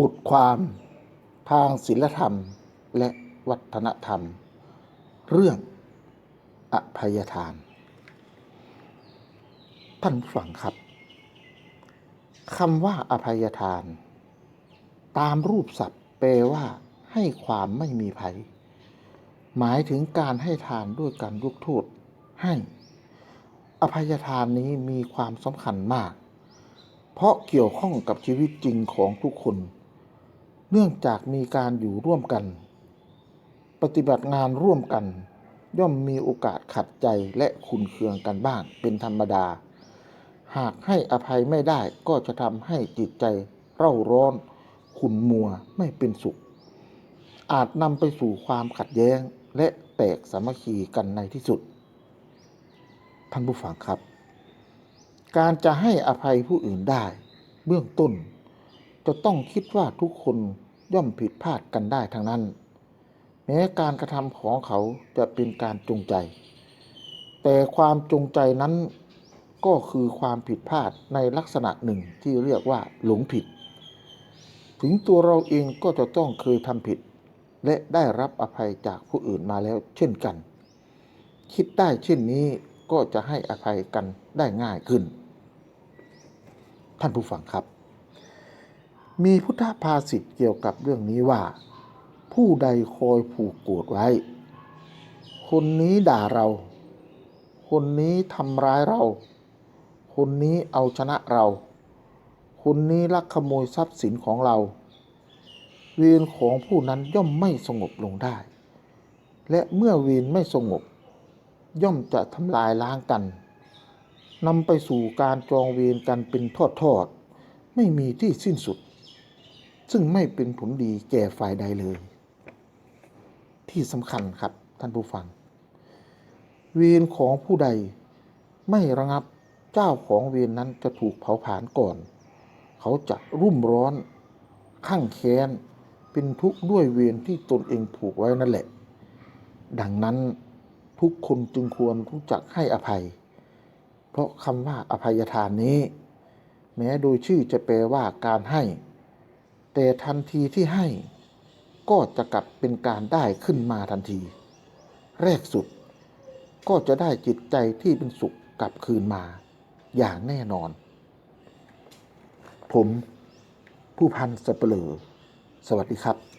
บทความทางศิลธรรมและวัฒนธรรม เรื่องอภัยทาน ท่านฟังครับคำว่าอภัยทาน ตามรูปศัพท์แปลว่า ให้ความไม่มีภัย หมายถึงการให้ทานด้วยการยกโทษให้ อภัยทานนี้มีความสำคัญมาก เพราะเกี่ยวข้องกับชีวิตจริงของทุกคน เนื่องจากมีการอยู่ร่วมกัน ปฏิบัติงานร่วมกัน ย่อมมีโอกาสขัดใจและขุนเคืองกันบ้างเป็นธรรมดา หากให้อภัยไม่ได้ก็จะทำให้จิตใจเร่าร้อน ขุนมัวไม่เป็นสุข อาจนำไปสู่ความขัดแย้งและแตกสามัคคีกันในที่สุด ท่านผู้ฟังครับ การจะให้อภัยผู้อื่นได้ เบื้องต้นจะต้องคิดว่าทุกคน ย่อมผิดพลาดกันได้ทั้งนั้น แม้การกระทำของเขาจะเป็นการจงใจ แต่ความจงใจนั้นก็คือความผิดพลาดในลักษณะหนึ่งที่เรียกว่าหลงผิด ถึงตัวเราเองก็จะต้องเคยทำผิด และได้รับอภัยจากผู้อื่นมาแล้วเช่นกัน คิดได้เช่นนี้ก็จะให้อภัยกันได้ง่ายขึ้น ท่านผู้ฟังครับ มีพุทธภาษิตเกี่ยวกับเรื่องนี้ว่า ผู้ใดคอยผูกโกรธไว้ คนนี้ด่าเรา คนนี้ทำร้ายเรา คนนี้เอาชนะเรา คนนี้ลักขโมยทรัพย์สินของเรา เวรของผู้นั้นย่อมไม่สงบลงได้ และเมื่อเวรไม่สงบ ย่อมจะทำลายล้างกันนำไปสู่การจองเวรกันเป็นทอดๆไม่มีที่สิ้นสุด ซึ่งไม่เป็นผลดีแก่ฝ่ายใดเลย ที่สำคัญครับท่านผู้ฟัง เวรของผู้ใดไม่ระงับเจ้าของเวรนั้นจะถูกเผาผลาญก่อน เขาจะรุ่มร้อนข้างแค้น เป็นทุกข์ด้วยเวรที่ตนเองผูกไว้นั่นแหละ ดังนั้นทุกคนจึงควรรู้จักให้อภัย เพราะคำว่าอภัยทานนี้ แม้โดยชื่อจะแปลว่าการให้ แต่ทันทีที่ให้ก็จะกลับเป็นการได้ขึ้นมาทันที แรกสุดก็จะได้จิตใจที่เป็นสุขกลับคืนมา อย่างแน่นอน ผมผู้พันสเปลือ สวัสดีครับ